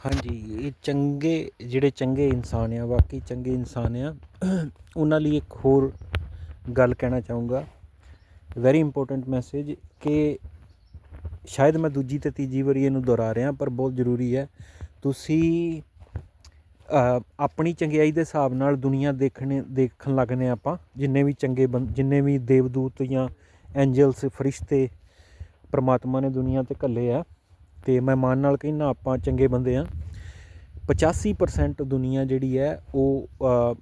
ਹਾਂਜੀ, ਇਹ ਚੰਗੇ, ਜਿਹੜੇ ਚੰਗੇ ਇਨਸਾਨ ਆ ਬਾਕੀ ਚੰਗੇ ਇਨਸਾਨ ਆ, ਉਹਨਾਂ ਲਈ ਇੱਕ ਹੋਰ ਗੱਲ ਕਹਿਣਾ ਚਾਹੂੰਗਾ। ਵੈਰੀ ਇੰਪੋਰਟੈਂਟ ਮੈਸੇਜ ਕਿ ਸ਼ਾਇਦ ਮੈਂ ਦੂਜੀ ਤੇ ਤੀਜੀ ਵਾਰੀ ਇਹਨੂੰ ਦੁਹਰਾ ਰਿਹਾ, ਪਰ ਬਹੁਤ ਜ਼ਰੂਰੀ ਹੈ। ਤੁਸੀਂ ਆਪਣੀ ਚੰਗਿਆਈ ਦੇ ਹਿਸਾਬ ਨਾਲ ਦੁਨੀਆ ਦੇਖਣੇ, ਦੇਖਣ ਲੱਗਨੇ ਆਪਾਂ, ਜਿੰਨੇ ਵੀ ਚੰਗੇ ਬੰ, ਜਿੰਨੇ ਵੀ ਦੇਵਦੂਤ ਜਾਂ ਐਂਜਲਸ ਫਰਿਸ਼ਤੇ, ਪਰਮਾਤਮਾ ਨੇ ਦੁਨੀਆ ਤੇ ਘੱਲੇ ਆ। ਤੇ ਮੈਂ ਮਾਣ ਨਾਲ ਕਹਿੰਦਾ ਆਪਾਂ ਚੰਗੇ ਬੰਦੇ ਆ। 85% ਦੁਨੀਆ ਜਿਹੜੀ ਹੈ ਉਹ ਅ,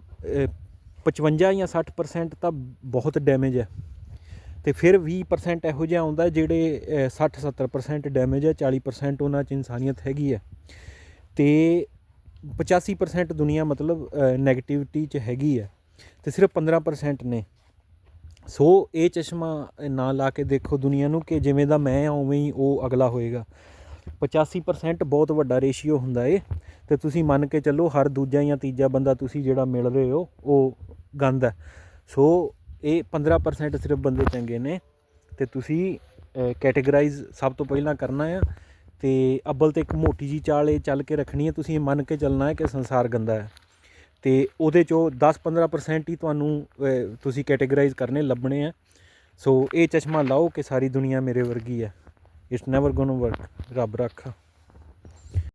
55 ਜਾਂ 60% ਤਾਂ ਬਹੁਤ ਡੈਮੇਜ ਹੈ। ਤੇ ਫਿਰ 20% ਇਹੋ ਜਿਹਾ ਆਉਂਦਾ ਜਿਹੜੇ ਅ, 60 70% ਡੈਮੇਜ ਹੈ 40% ਉਹਨਾਂ 'ਚ ਇਨਸਾਨੀਅਤ ਹੈਗੀ ਹੈ। ਤੇ 85% ਦੁਨੀਆ ਮਤਲਬ 네ਗੇਟਿਵਿਟੀ 'ਚ ਹੈਗੀ ਹੈ। ਤੇ ਸਿਰਫ 15% ਨੇ। ਸੋ ਇਹ ਚਸ਼ਮਾ ਨਾ ਲਾ ਕੇ ਦੇਖੋ ਦੁਨੀਆ ਨੂੰ ਕਿ ਜਿਵੇਂ ਦਾ ਮੈਂ ਆ ਉਵੇਂ ਹੀ ਉਹ ਅਗਲਾ ਹੋਏਗਾ। 85% ਬਹੁਤ ਵੱਡਾ ਰੇਸ਼ੀਓ ਹੁੰਦਾ ਏ। ਤੇ ਤੁਸੀਂ ਮੰਨ ਕੇ ਚੱਲੋ ਹਰ ਦੂਜਾ ਜਾਂ ਤੀਜਾ ਬੰਦਾ ਤੁਸੀਂ ਜਿਹੜਾ ਮਿਲ ਰਹੇ ਹੋ, ਉਹ ਗੰਦ ਹੈ। ਸੋ ਇਹ 15% ਸਿਰਫ ਬੰਦੇ ਚੰਗੇ ਨੇ। ਤੇ ਤੁਸੀਂ ਕੈਟੇਗਰਾਈਜ਼ ਸਭ ਤੋਂ ਪਹਿਲਾਂ ਕਰਨਾ ਆ। ਤੇ ਅੱਬਲ ਤੇ ਇੱਕ ਮੋਟੀ ਜੀ ਚਾਲ ਇਹ ਚੱਲ ਕੇ ਰੱਖਣੀ ਹੈ। ਤੁਸੀਂ ਇਹ ਮੰਨ ਕੇ ਚੱਲਣਾ ਹੈ ਕਿ ਸੰਸਾਰ ਗੰਦਾ ਹੈ। ਤੇ ਉਹਦੇ ਚੋਂ 10-15% ਹੀ ਤੁਹਾਨੂੰ ਤੁਸੀਂ ਕੈਟੇਗਰਾਈਜ਼ ਕਰਨੇ, ਲੱਭਣੇ ਆ ਸੋ ਇਹ ਚਸ਼ਮਾ ਲਾਓ ਕਿ ਸਾਰੀ ਦੁਨੀਆ ਮੇਰੇ ਵਰਗੀ ਹੈ। ਇਟਸ ਨੈਵਰ ਗੋਣਾ ਵਰਕ ਰੱਬ ਰੱਖਾ